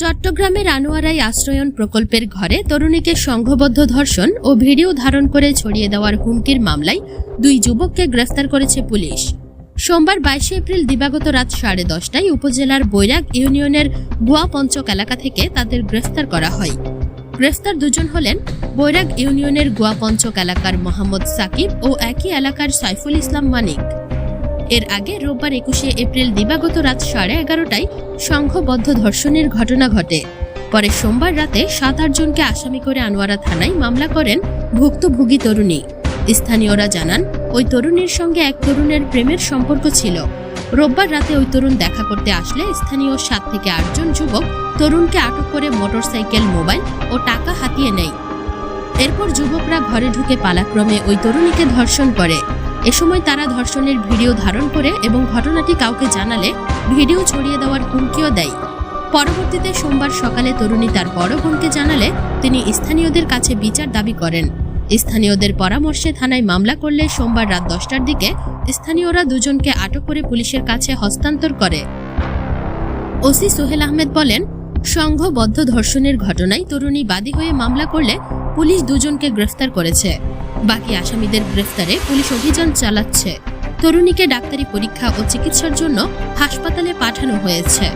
চট্টগ্রামের আনোয়ারাই আশ্রয়ন প্রকল্পের ঘরে তরুণীকে সংঘবদ্ধ ধর্ষণ ও ভিডিও ধারণ করে ছড়িয়ে দেওয়ার হুমকির মামলায় দুই যুবককে গ্রেফতার করেছে পুলিশ। সোমবার বাইশে এপ্রিল দিবাগত রাত সাড়ে দশটায় উপজেলার বৈরাগ ইউনিয়নের গুয়া পঞ্চক এলাকা থেকে তাদের গ্রেফতার করা হয়। গ্রেফতার দুজন হলেন বৈরাগ ইউনিয়নের গুয়া পঞ্চক এলাকার মোহাম্মদ সাকিব ও একই এলাকার সাইফুল ইসলাম মানিক। এর আগে রোববার একুশে এপ্রিল দিবাগত রাত সাড়ে এগারোটায় সংঘবদ্ধ ধর্ষণের ঘটনা ঘটে। পরে সোমবার রাতে সাত আটজনকে আসামি করে আনোয়ারা থানায় মামলা করেন ভুক্তভোগী তরুণী। স্থানীয়রা জানান, ওই তরুণীর সঙ্গে এক তরুণের প্রেমের সম্পর্ক ছিল। রোববার রাতে ওই তরুণ দেখা করতে আসলে স্থানীয় সাত থেকে আটজন যুবক তরুণকে আটক করে মোটরসাইকেল, মোবাইল ও টাকা হাতিয়ে নেয়। এরপর যুবকরা ঘরে ঢুকে পালাক্রমে ওই তরুণীকে ধর্ষণ করে। এ সময় তারা ধর্ষণের ভিডিও ধারণ করে এবং ঘটনাটি কাউকে জানালে ভিডিও ছড়িয়ে দেওয়ার হুমকিও দেয়। পরবর্তীতে সোমবার সকালে তরুণী তার বড় বোনকে জানালে তিনি স্থানীয়দের কাছে বিচার দাবি করেন। স্থানীয়দের পরামর্শে থানায় মামলা করলে সোমবার রাত দশটার দিকে স্থানীয়রা দুজনকে আটক করে পুলিশের কাছে হস্তান্তর করে। ওসি সোহেল আহমেদ বলেন, সংঘবদ্ধ ধর্ষণের ঘটনায় তরুণী বাদী হয়ে মামলা করলে পুলিশ দুজনকে গ্রেফতার করেছে। বাকি আসামিদের গ্রেফতারে পুলিশ অভিযান চালাচ্ছে। তরুণীকে ডাক্তারি পরীক্ষা ও চিকিৎসার জন্য হাসপাতালে পাঠানো হয়েছে।